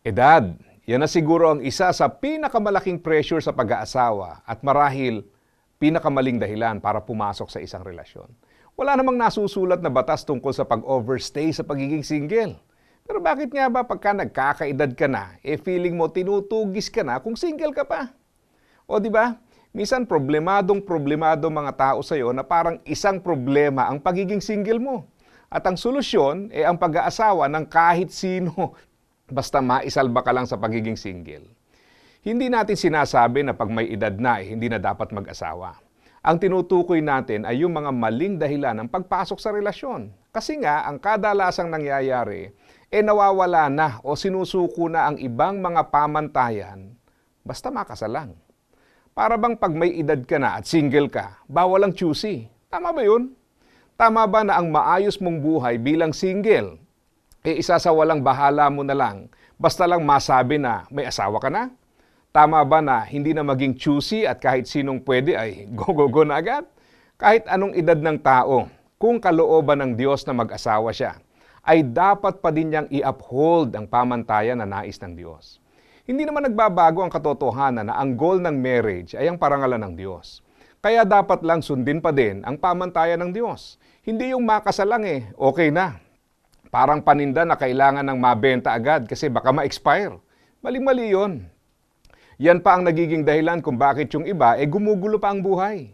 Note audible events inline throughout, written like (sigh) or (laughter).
Edad, yan na siguro ang isa sa pinakamalaking pressure sa pag-aasawa at marahil pinakamaling dahilan para pumasok sa isang relasyon. Wala namang nasusulat na batas tungkol sa pag-overstay sa pagiging single. Pero bakit nga ba pagka nagkakaedad ka na, eh feeling mo tinutugis ka na kung single ka pa? O di ba? Minsan problemadong problemado mga tao sa na parang isang problema ang pagiging single mo. At ang solusyon ay ang pag-aasawa ng kahit sino basta maisalba ka lang sa pagiging single. Hindi natin sinasabi na pag may edad na eh, hindi na dapat mag-asawa. Ang tinutukoy natin ay yung mga maling dahilan ng pagpasok sa relasyon. Kasi nga, ang kadalasang nangyayari, eh nawawala na o sinusuko na ang ibang mga pamantayan basta makasalang. Para bang pag may edad ka na at single ka, bawal ang choosy. Tama ba yun? Tama ba na ang maayos mong buhay bilang single, eh isa sa walang bahala mo na lang, basta lang masabi na may asawa ka na? Tama ba na hindi na maging choosy at kahit sinong pwede ay (laughs) go-go-go na agad? Kahit anong edad ng tao, kung kalooban ng Diyos na mag-asawa siya, ay dapat pa din niyang i-uphold ang pamantayan na nais ng Diyos. Hindi naman nagbabago ang katotohanan na ang goal ng marriage ay ang parangalan ng Diyos. Kaya dapat lang sundin pa din ang pamantayan ng Diyos. Hindi yung makasalang eh, okay na. Parang paninda na kailangan ng mabenta agad kasi baka ma-expire. Mali-mali yun. Yan pa ang nagiging dahilan kung bakit yung iba eh gumugulo pa ang buhay.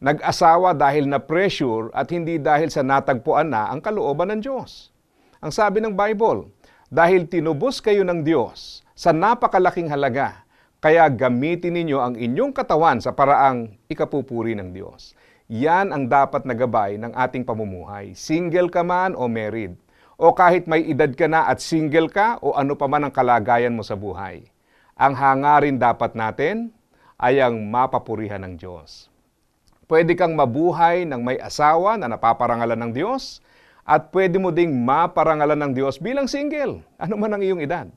Nag-asawa dahil na pressure at hindi dahil sa natagpuan na ang kalooban ng Diyos. Ang sabi ng Bible, dahil tinubos kayo ng Diyos sa napakalaking halaga, kaya gamitin ninyo ang inyong katawan sa paraang ikapupuri ng Diyos. Yan ang dapat na gabay ng ating pamumuhay. Single ka man o married. O kahit may edad ka na at single ka o ano pa man ang kalagayan mo sa buhay. Ang hangarin dapat natin ay ang mapapurihan ng Diyos. Pwede kang mabuhay ng may asawa na napaparangalan ng Diyos at pwede mo ding maparangalan ng Diyos bilang single, ano man ang iyong edad.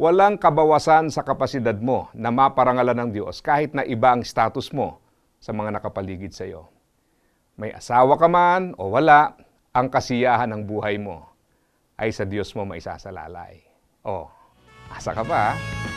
Walang kabawasan sa kapasidad mo na maparangalan ng Diyos kahit na iba ang status mo sa mga nakapaligid sa iyo. May asawa ka man o wala, ang kasiyahan ng buhay mo ay sa Diyos mo maisasalalay. Oh, asa ka pa ha?